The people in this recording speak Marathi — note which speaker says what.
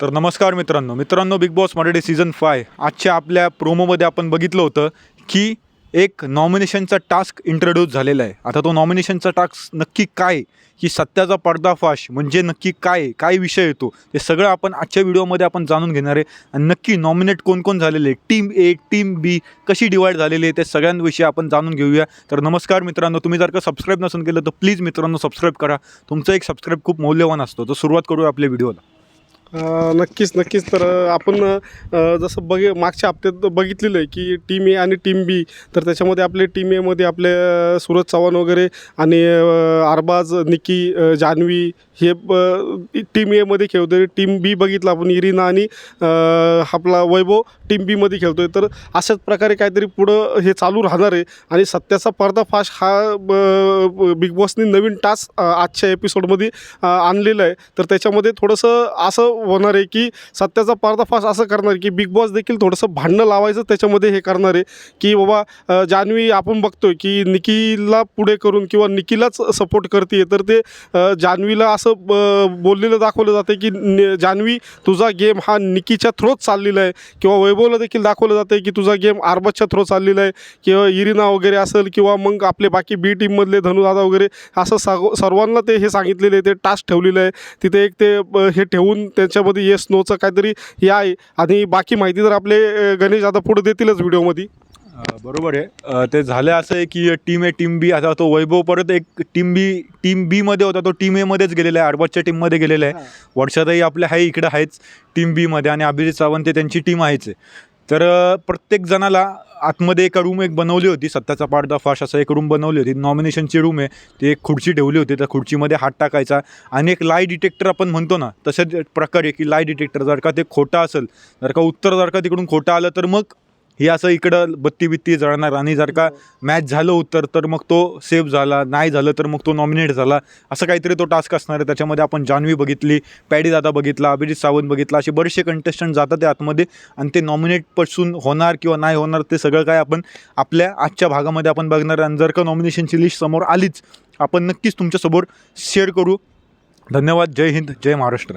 Speaker 1: तर नमस्कार मित्रांनो. मित्रांनो big boss Marathi season five आजच्या आपल्या प्रोमोमध्ये आपण बघितलं होतं की एक नॉमिनेशनचा टास्क इंट्रोड्यूस झालेला आहे. आता तो नॉमिनेशनचा टास्क नक्की काय? की सत्याचा पडदाफाश म्हणजे नक्की काय? काय विषय येतो? हे सगळं आपण आजच्या व्हिडिओमध्ये आपण जाणून घेणार आहे. आणि नक्की नॉमिनेट कोण कोण झालेले टीम ए टीम बी कशी डिवाईड झालेली आहे ते सगळ्यांविषयी आपण जाणून घेऊया. तर नमस्कार मित्रांनो. तुम्ही जर का सबस्क्राईब नसून केलं तर प्लीज मित्रांनो सबस्क्राईब करा. तुमचं एक सबस्क्राईब खूप मौल्यवान असतो. तर सुरुवात करूया आपल्या व्हिडिओला
Speaker 2: नक्कीच नक्कीच. तर आपण जसं बघ मागच्या हप्त्यात बघितलेलं आहे की टीम ए आणि टीम बी तर त्याच्यामध्ये आपले टीम एमध्ये आपले सूरज चव्हाण वगैरे आणि अरबाज निकी जान्हवी हे टीम एमध्ये खेळतो टीम बी बघितलं आपण इरिना आणि आपला वैभव टीम बीमध्ये खेळतो आहे तर अशाच प्रकारे काहीतरी पुढं हे चालू राहणार आहे. आणि सत्याचा पर्दाफाश हा ब- बिग बॉसनी नवीन टास्क आजच्या एपिसोडमध्ये आणलेला आहे. तर त्याच्यामध्ये थोडंसं असं होणार आहे की सत्याचा पर्दाफाश असं करणार की बिग बॉस देखील थोडंसं भांडणं लावायचं त्याच्यामध्ये हे करणार आहे की बाबा जान्हवी आपण बघतोय की निकीला पुढे करून किंवा निकीलाच सपोर्ट करते तर ते जान्हवीला असं ब- बोललेलं दाखवलं जातं की जान्हवी तुझा गेम हा निकीच्या थ्रोच चाललेला आहे. किंवा वैभवला देखील दाखवलं जातं की तुझा गेम आरबाजच्या थ्रो चाललेला आहे. किंवा इरिना वगैरे असेल किंवा मग आपले बाकी बी टीममधले धनुदादा वगैरे असं सर्वांना ते हे सांगितलेलं आहे ते टास्क ठेवलेलं आहे. तिथे एक ते हे ठेवून त्याच्यामध्ये येस नोचं काहीतरी हे आहे. आणि बाकी माहिती तर आपले गणेश दादा पुढे देतीलच व्हिडिओमध्ये.
Speaker 1: बरोबर आहे. ते झालं असं आहे की टीम ए टीम बी आता तो वैभव परत एक टीम बी टीम बीमध्ये होता तो टीम एमध्येच गेलेला आहे. अरबाजच्या टीममध्ये गेलेला आहे. वर्षातही आपल्या आहे इकडं आहेच टीम बीमध्ये आणि अभिजित सावंत ते त्यांची टीम आहेच आहे. तर प्रत्येक जणाला आतमध्ये एका रूम एक बनवली होती. सत्याचा पाडदा फाश असं एक रूम बनवली होती. नॉमिनेशनची रूम आहे. ती एक खुर्ची ठेवली होती. त्या खुर्चीमध्ये हात टाकायचा आणि एक लाय डिटेक्टर आपण म्हणतो ना तशाच प्रकारे की लाय डिटेक्टर जर का ते खोटा असेल जर का उत्तर जर का तिकडून खोटा आलं तर मग हे असं इकडं बत्ती बित्ती जळणार आणि जर का मॅच झालं उत्तर तर मग तो सेव्ह झाला. नाही झालं तर मग तो नॉमिनेट झाला. असं काहीतरी तो टास्क असणार आहे. त्याच्यामध्ये आपण जान्हवी बघितली पॅडी दादा बघितला अभिजित सावंत बघितला असे बरेचसे कंटेस्टंट जातात ते आतमध्ये आणि ते नॉमिनेटपासून होणार किंवा नाही होणार ते सगळं काय आपण आपल्या आजच्या भागामध्ये आपण बघणार. आणि जर का नॉमिनेशनची लिस्ट समोर आलीच आपण नक्कीच तुमच्यासमोर शेअर करू. धन्यवाद. जय हिंद. जय महाराष्ट्र.